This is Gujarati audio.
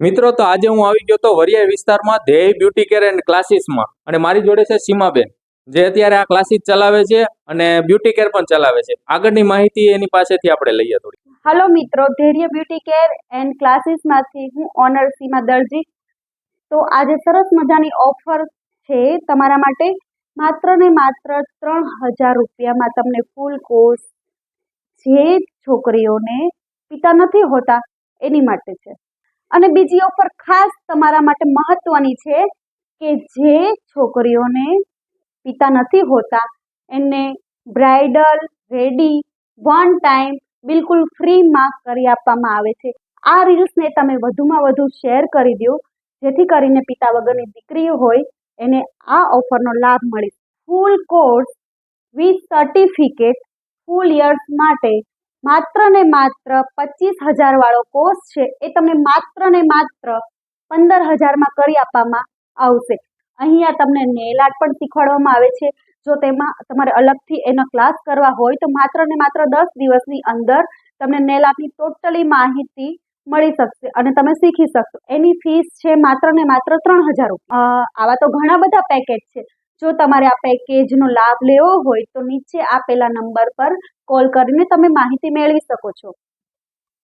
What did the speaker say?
મિત્રો, તો આજે હું આવી ગયો તો વરિયા વિસ્તારમાં ધ્યેય બ્યુટી કેર એન્ડ ક્લાસીસમાં અને મારી જોડે છે સીમાબેન, જે અત્યારે આ ક્લાસીસ ચલાવે છે અને બ્યુટી કેર પણ ચલાવે છે. આગળની માહિતી એની પાસેથી આપણે લઈએ થોડી. હેલો મિત્રો ધૈર્ય બ્યુટી કેર એન્ડ ક્લાસીસમાંથી હું ઓનર સીમા દરજી. તો આજે સરસ મજાની ઓફર છે તમારા માટે. માત્ર ને માત્ર ત્રણ હજાર રૂપિયામાં તમને ફૂલ કોર્સ જે છોકરીઓને પિતા નથી હોતા એની માટે છે. અને બીજી ઓફર ખાસ તમારા માટે મહત્વની છે કે જે છોકરીઓને પિતા નથી હોતા, એને બ્રાઇડલ રેડી વન ટાઈમ બિલકુલ ફ્રીમાં કરી આપવામાં આવે છે. આ રીલ્સને તમે વધુમાં વધુ શેર કરી દો, જેથી કરીને પિતા વગરની દીકરી હોય, એને આ ઓફરનો લાભ મળે. Full course with certificate full years માટે માત્ર ને માત્ર પચીસ હજાર વાળો કોર્સ છે, એ તમને માત્ર ને માત્ર પંદર હજારમાં કરી આપવામાં આવશે. અહીંયા તમને નેલ આર્ટ પણ શીખવાડવામાં આવે છે. જો તેમાં તમારે અલગથી એનો ક્લાસ કરવા હોય, તો માત્ર ને માત્ર દસ દિવસની અંદર તમને નેલ આર્ટની ટોટલી માહિતી મળી શકશે અને તમે શીખી શકશો. એની ફીસ છે માત્ર ને માત્ર ત્રણ હજાર રૂપિયા. આવા તો ઘણા બધા પેકેજ છે. જો તમારે આ પેકેજનો લાભ લેવો હોય તો નીચે આપેલા નંબર પર કોલ કરીને તમે માહિતી મેળવી શકો છો.